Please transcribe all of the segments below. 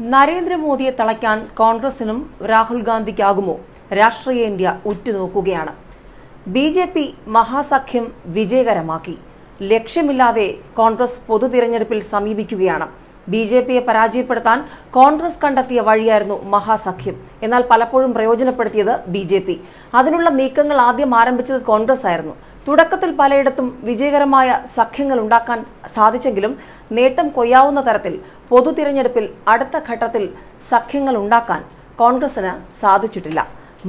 നരേന്ദ്രമോദിയെ തളയ്ക്കാൻ കോൺഗ്രസിനും രാഹുൽ ഗാന്ധിക്കാകുമോ? രാഷ്ട്രീയ ഇന്ത്യ ഉറ്റുനോക്കുകയാണ്. ബി ജെ പി മഹാസഖ്യം വിജയകരമാക്കി. ലക്ഷ്യമില്ലാതെ കോൺഗ്രസ് പൊതു തിരഞ്ഞെടുപ്പിൽ സമീപിക്കുകയാണ്. ബി ജെ പിയെ പരാജയപ്പെടുത്താൻ കോൺഗ്രസ് കണ്ടെത്തിയ വഴിയായിരുന്നു മഹാസഖ്യം. എന്നാൽ പലപ്പോഴും പ്രയോജനപ്പെടുത്തിയത് ബി ജെ പി. അതിനുള്ള നീക്കങ്ങൾ ആദ്യം ആരംഭിച്ചത് കോൺഗ്രസ് ആയിരുന്നു. തുടക്കത്തിൽ പലയിടത്തും വിജയകരമായ സഖ്യങ്ങൾ ഉണ്ടാക്കാൻ സാധിച്ചെങ്കിലും നേട്ടം കൊയ്യാവുന്ന തരത്തിൽ പൊതു തിരഞ്ഞെടുപ്പിൽ അടുത്ത ഘട്ടത്തിൽ സഖ്യങ്ങൾ ഉണ്ടാക്കാൻ കോൺഗ്രസിന് സാധിച്ചിട്ടില്ല.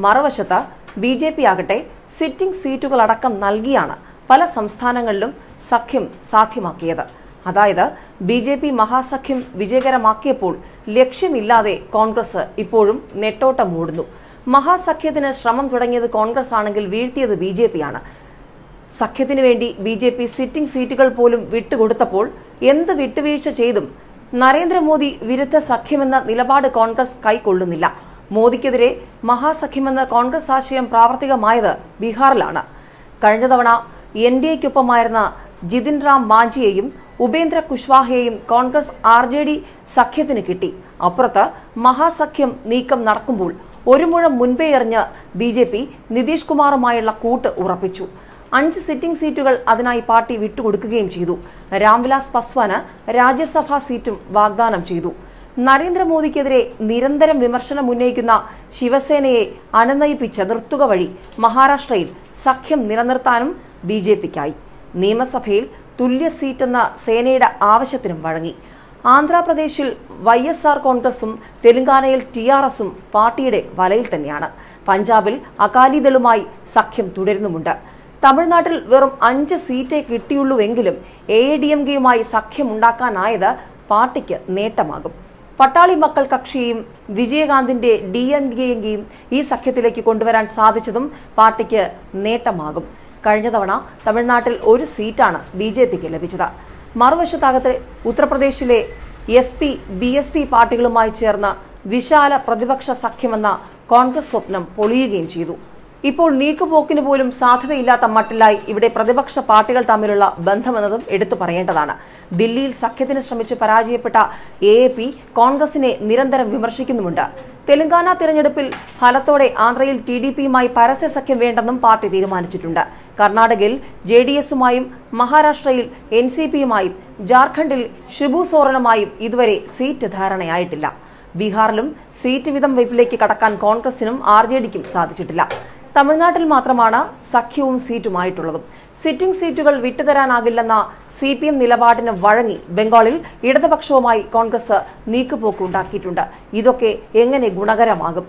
മറുവശത്ത് ബി ജെ പി ആകട്ടെ സിറ്റിംഗ് സീറ്റുകളടക്കം നൽകിയാണ് പല സംസ്ഥാനങ്ങളിലും സഖ്യം സാധ്യമാക്കിയത്. അതായത് ബി ജെ പി മഹാസഖ്യം വിജയകരമാക്കിയപ്പോൾ ലക്ഷ്യമില്ലാതെ കോൺഗ്രസ് ഇപ്പോഴും നെട്ടോട്ടം മൂടുന്നു. മഹാസഖ്യത്തിന് ശ്രമം തുടങ്ങിയത് കോൺഗ്രസ് ആണെങ്കിൽ വീഴ്ത്തിയത് ബി ജെ പി ആണ്. സഖ്യത്തിനു വേണ്ടി ബി ജെ പി സിറ്റിംഗ് സീറ്റുകൾ പോലും വിട്ടുകൊടുത്തപ്പോൾ എന്ത് വിട്ടുവീഴ്ച ചെയ്തും നരേന്ദ്രമോദി വിരുദ്ധ സഖ്യമെന്ന നിലപാട് കോൺഗ്രസ് കൈക്കൊള്ളുന്നില്ല. മോദിക്കെതിരെ മഹാസഖ്യമെന്ന കോൺഗ്രസ് ആശയം പ്രാവർത്തികമായത് ബീഹാറിലാണ്. കഴിഞ്ഞ തവണ എൻ ഡി എക്കൊപ്പമായിരുന്ന ജിതിൻ റാം മാഞ്ചിയെയും ഉപേന്ദ്ര കുശ്വാഹയെയും കോൺഗ്രസ് ആർ ജെ ഡി സഖ്യത്തിന് കിട്ടി. അപ്പുറത്ത് മഹാസഖ്യം നീക്കം നടക്കുമ്പോൾ ഒരു മുഴം മുൻപേ എറിഞ്ഞ് ബി ജെ പി നിതീഷ് കുമാറുമായുള്ള കൂട്ട് ഉറപ്പിച്ചു. അഞ്ച് സിറ്റിംഗ് സീറ്റുകൾ അതിനായി പാർട്ടി വിട്ടുകൊടുക്കുകയും ചെയ്തു. രാംവിലാസ് പസ്വാന് രാജ്യസഭാ സീറ്റും വാഗ്ദാനം ചെയ്തു. നരേന്ദ്രമോദിക്കെതിരെ നിരന്തരം വിമർശനം ഉന്നയിക്കുന്ന ശിവസേനയെ അനുനയിപ്പിച്ച് നിർത്തുക വഴി മഹാരാഷ്ട്രയിൽ സഖ്യം നിലനിർത്താനും ബി ജെ പിക്കായി. നിയമസഭയിൽ തുല്യ സീറ്റെന്ന സേനയുടെ ആവശ്യത്തിനും വഴങ്ങി. ആന്ധ്രാപ്രദേശിൽ വൈ എസ് ആർ കോൺഗ്രസും തെലങ്കാനയിൽ ടി ആർ എസും പാർട്ടിയുടെ വലയിൽ തന്നെയാണ്. പഞ്ചാബിൽ അകാലിദളുമായി സഖ്യം തുടരുന്നുമുണ്ട്. തമിഴ്നാട്ടിൽ വെറും അഞ്ച് സീറ്റേ കിട്ടിയുള്ളൂവെങ്കിലും എ ഡി എം കെയുമായി സഖ്യമുണ്ടാക്കാനായത് പാർട്ടിക്ക് നേട്ടമാകും. പട്ടാളി മക്കൾ കക്ഷിയെയും വിജയകാന്തിന്റെ ഡി എം കെയെയും ഈ സഖ്യത്തിലേക്ക് കൊണ്ടുവരാൻ സാധിച്ചതും പാർട്ടിക്ക് നേട്ടമാകും. കഴിഞ്ഞ തവണ തമിഴ്നാട്ടിൽ ഒരു സീറ്റാണ് ബി ജെ പിക്ക് ലഭിച്ചത്. മറുവശത്താകത്തെ ഉത്തർപ്രദേശിലെ S P B S P പാർട്ടികളുമായി ചേർന്ന വിശാല പ്രതിപക്ഷ സഖ്യമെന്ന കോൺഗ്രസ് സ്വപ്നം പൊളിയുകയും ചെയ്തു. ഇപ്പോൾ നീക്കുപോക്കിന് പോലും സാധ്യതയില്ലാത്ത മട്ടിലായി ഇവിടെ പ്രതിപക്ഷ പാർട്ടികൾ തമ്മിലുള്ള ബന്ധമെന്നതും എടുത്തു പറയേണ്ടതാണ്. ദില്ലിയിൽ സഖ്യത്തിന് ശ്രമിച്ച് പരാജയപ്പെട്ട എ പി കോൺഗ്രസിനെ നിരന്തരം വിമർശിക്കുന്നുമുണ്ട്. തെലങ്കാന തിരഞ്ഞെടുപ്പിൽ ഫലത്തോടെ ആന്ധ്രയിൽ ടി ഡി പിയുമായി പരസ്യ സഖ്യം വേണ്ടെന്നും പാർട്ടി തീരുമാനിച്ചിട്ടുണ്ട്. കർണാടകയിൽ ജെ ഡി എസുമായും മഹാരാഷ്ട്രയിൽ എൻ സി പിയുമായും ജാർഖണ്ഡിൽ ഷിബു സോറനുമായും ഇതുവരെ സീറ്റ് ധാരണയായിട്ടില്ല. ബീഹാറിലും സീറ്റ് വിധം വയ്പിലേക്ക് കടക്കാൻ കോൺഗ്രസിനും ആർ ജെ ഡിക്കും സാധിച്ചിട്ടില്ല. തമിഴ്നാട്ടിൽ മാത്രമാണ് സഖ്യവും സീറ്റുമായിട്ടുള്ളതും. സിറ്റിംഗ് സീറ്റുകൾ വിട്ടുതരാനാകില്ലെന്ന സി പി എം നിലപാടിന് വഴങ്ങി ബംഗാളിൽ ഇടതുപക്ഷവുമായി കോൺഗ്രസ് നീക്കുപോക്ക് ഉണ്ടാക്കിയിട്ടുണ്ട്. ഇതൊക്കെ എങ്ങനെ ഗുണകരമാകും?